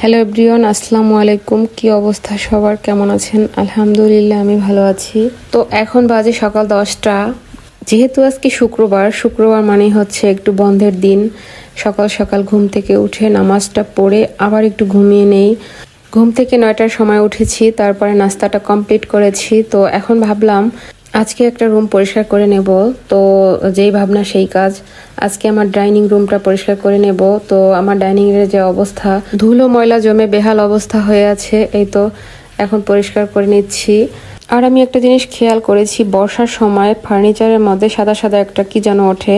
Hello everyone, আসসালামু আলাইকুম। কি অবস্থা সবার? কেমন আছেন? আলহামদুলিল্লাহ, আমি ভালো আছি। তো এখন বাজে সকাল দশটা। যেহেতু আজকে শুক্রবার শুক্রবার মানে হচ্ছে একটু বন্ধের দিন। সকাল সকাল ঘুম থেকে উঠে নামাজটা পড়ে আবার একটু ঘুমিয়ে নেই। ঘুম থেকে নয়টার সময় উঠেছি, তারপরে নাস্তাটা কমপ্লিট করেছি। তো এখন ভাবলাম আজকে একটা রুম পরিষ্কার করে নেব। তো যেই ভাবনা, সেই কাজ। আজকে আমার ডাইনিং রুমটা পরিষ্কার করে নেব। তো আমার ডাইনিং এর যে অবস্থা, ধুলো, ময়লা জমে বেহাল অবস্থা হয়ে আছে। এই তো, এখন পরিষ্কার করে নিচ্ছি। আর আমি একটা জিনিস খেয়াল করেছি, বর্ষার সময় ফার্নিচারের মধ্যে সাদা সাদা একটা কি যেন ওঠে,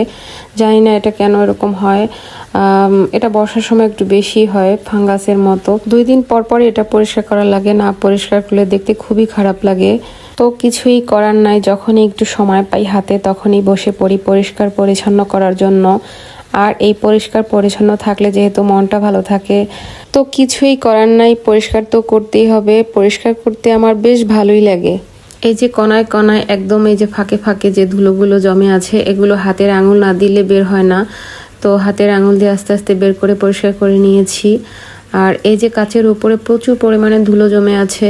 জানি না এটা কেন এরকম হয়। এটা বর্ষার সময় একটু বেশি হয় ফাঙ্গাসের মতো। দুই দিন পর পরই এটা পরিষ্কার করা লাগে, না পরিষ্কার করলে দেখতে খুবই খারাপ লাগে। তো কিছুই করার নাই, যখনই একটু সময় পাই হাতে, তখনই বসে পড়ি পরিষ্কার পরিচ্ছন্ন করার জন্য। আর এই পরিষ্কার পরিচ্ছন্ন থাকলে যেহেতু মনটা ভালো থাকে, তো কিছুই করার নাই, পরিষ্কার তো করতেই হবে। পরিষ্কার করতে আমার বেশ ভালোই লাগে। এই যে কণায় কণায় একদম এই যে ফাঁকে ফাঁকে যে ধুলোগুলো জমে আছে, এগুলো হাতের আঙুল না দিলে বের হয় না। তো হাতের আঙুল দিয়ে আস্তে আস্তে বের করে পরিষ্কার করে নিয়েছি। আর এই যে কাচের উপরে প্রচুর পরিমাণে ধুলো জমে আছে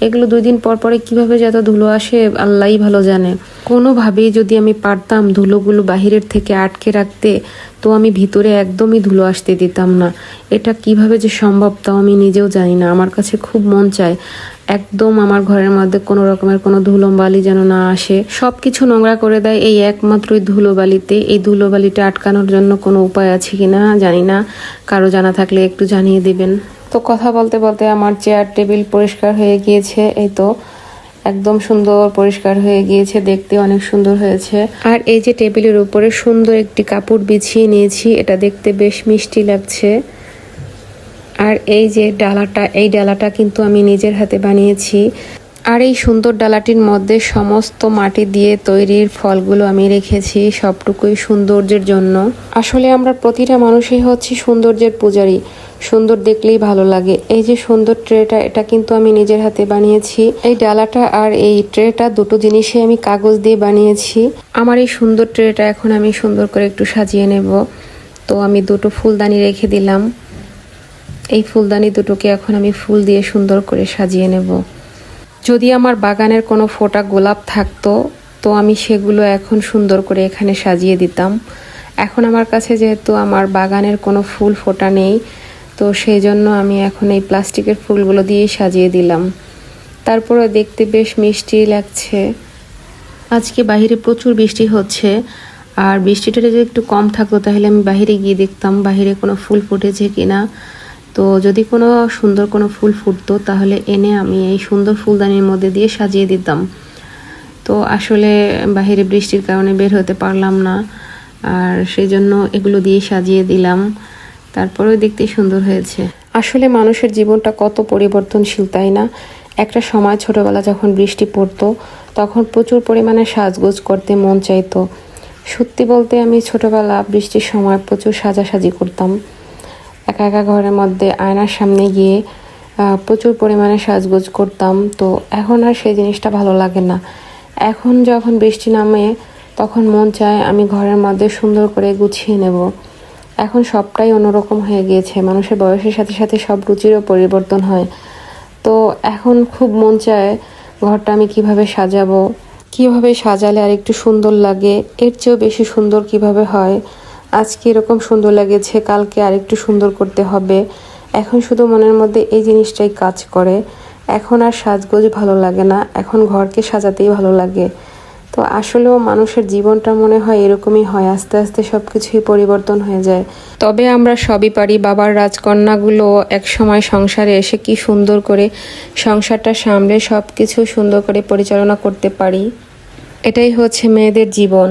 এগুলো দুই দিন পর পরে কীভাবে যে এত ধুলো আসে, আল্লাহই ভালো জানে। কোনোভাবেই যদি আমি পারতাম ধুলোগুলো বাহিরের থেকে আটকে রাখতে, তো আমি ভিতরে একদমই ধুলো আসতে দিতাম না। এটা কীভাবে যে সম্ভব তাও আমি নিজেও জানি না। আমার কাছে খুব মন চায় একদম আমার ঘরের মধ্যে কোনো রকমের কোনো ধুলোবালি যেন না আসে। সব কিছু নোংরা করে দেয় এই একমাত্র এই ধুলোবালিতে এই ধুলোবালিটা আটকানোর জন্য কোনো উপায় আছে কি না জানি না। কারও জানা থাকলে একটু জানিয়ে দিবেন। তো কথা বলতে বলতে আমার চেয়ার টেবিল পরিষ্কার হয়ে গিয়েছে। এই তো একদম সুন্দর পরিষ্কার হয়ে গিয়েছে, দেখতে অনেক সুন্দর হয়েছে। আর এই যে টেবিলের উপরে সুন্দর একটি কাপড় বিছিয়ে নিয়েছি, এটা দেখতে বেশ মিষ্টি লাগছে। আর এই যে ডালাটা, এই ডালাটা কিন্তু আমি নিজের হাতে বানিয়েছি। আর এই সুন্দর ডালাটির মধ্যে সমস্ত মাটি দিয়ে তৈরির ফলগুলো আমি রেখেছি, সবটুকুই সৌন্দর্যের জন্য। আসলে আমরা প্রতিটা মানুষই হচ্ছে সৌন্দর্যের পূজারী। সুন্দর দেখলেই ভালো লাগে। এই যে সুন্দর ট্রেটা, এটা কিন্তু আমি নিজের হাতে বানিয়েছি। এই ডালাটা আর এই ট্রেটা দুটো জিনিসই আমি কাগজ দিয়ে বানিয়েছি। আমার এই সুন্দর ট্রেটা এখন আমি সুন্দর করে একটু সাজিয়ে নেব। তো আমি দুটো ফুলদানি রেখে দিলাম। এই ফুলদানি দুটোকে এখন আমি ফুল দিয়ে সুন্দর করে সাজিয়ে নেব। যদি আমার বাগানের কোনো ফোটা গোলাপ থাকতো, তো আমি সেগুলো এখন সুন্দর করে এখানে সাজিয়ে দিতাম। এখন আমার কাছে যেহেতু আমার বাগানের কোনো ফুল ফোটা নেই, তো সেই জন্য আমি এখন এই প্লাস্টিকের ফুলগুলো দিয়েই সাজিয়ে দিলাম। তারপরে দেখতে বেশ মিষ্টি লাগছে। আজকে বাইরে প্রচুর বৃষ্টি হচ্ছে, আর বৃষ্টিটা যদি একটু কম থাকতো তাহলে আমি বাইরে গিয়ে দেখতাম বাইরে কোনো ফুল ফুটেছে কিনা। তো যদি কোনো সুন্দর কোনো ফুল ফুটতো, তাহলে এনে আমি এই সুন্দর ফুলদানির মধ্যে দিয়ে সাজিয়ে দিতাম। তো আসলে বাইরে বৃষ্টির কারণে বের হতে পারলাম না, আর সেই জন্য এগুলো দিয়ে সাজিয়ে দিলাম। তারপরেও দেখতে সুন্দর হয়েছে। আসলে মানুষের জীবনটা কত পরিবর্তনশীল, তাই না? একটা সময় ছোটবেলা যখন বৃষ্টি পড়তো, তখন প্রচুর পরিমাণে সাজগোজ করতে মন চাইতো। সত্যি বলতে আমি ছোটবেলা বৃষ্টির সময় প্রচুর সাজাসাজি করতাম। একা একা ঘরের মধ্যে আয়নার সামনে গিয়ে প্রচুর পরিমাণে সাজগোজ করতাম। তো এখন আর সেই জিনিসটা ভালো লাগে না। এখন যখন বৃষ্টি নামে, তখন মন চায় আমি ঘরের মধ্যে সুন্দর করে গুছিয়ে নেব। এখন সবটাই অন্যরকম হয়ে গিয়েছে। মানুষের বয়সের সাথে সাথে সব রুচিরও পরিবর্তন হয়। তো এখন খুব মন চায় ঘরটা আমি কীভাবে সাজাবো, কীভাবে সাজালে আর একটু সুন্দর লাগে, এর চেয়েও বেশি সুন্দর কীভাবে হয় আজকে এরকম সুন্দর লেগেছে, কালকে আরেকটু সুন্দর করতে হবে। এখন শুধু মনের মধ্যে এই জিনিসটাই কাজ করে। এখন আর সাজগোজ ভালো লাগে না, এখন ঘরকে সাজাতেই ভালো লাগে। তো আসলেও মানুষের জীবনটা মনে হয় এরকমই হয়, আস্তে আস্তে সব কিছুই পরিবর্তন হয়ে যায়। তবে আমরা সবই পারি বাবার রাজকন্যাগুলো এক সময় সংসারে এসে কি সুন্দর করে সংসারটা সামলে সব কিছু সুন্দর করে পরিচালনা করতে পারি। এটাই হচ্ছে মেয়েদের জীবন।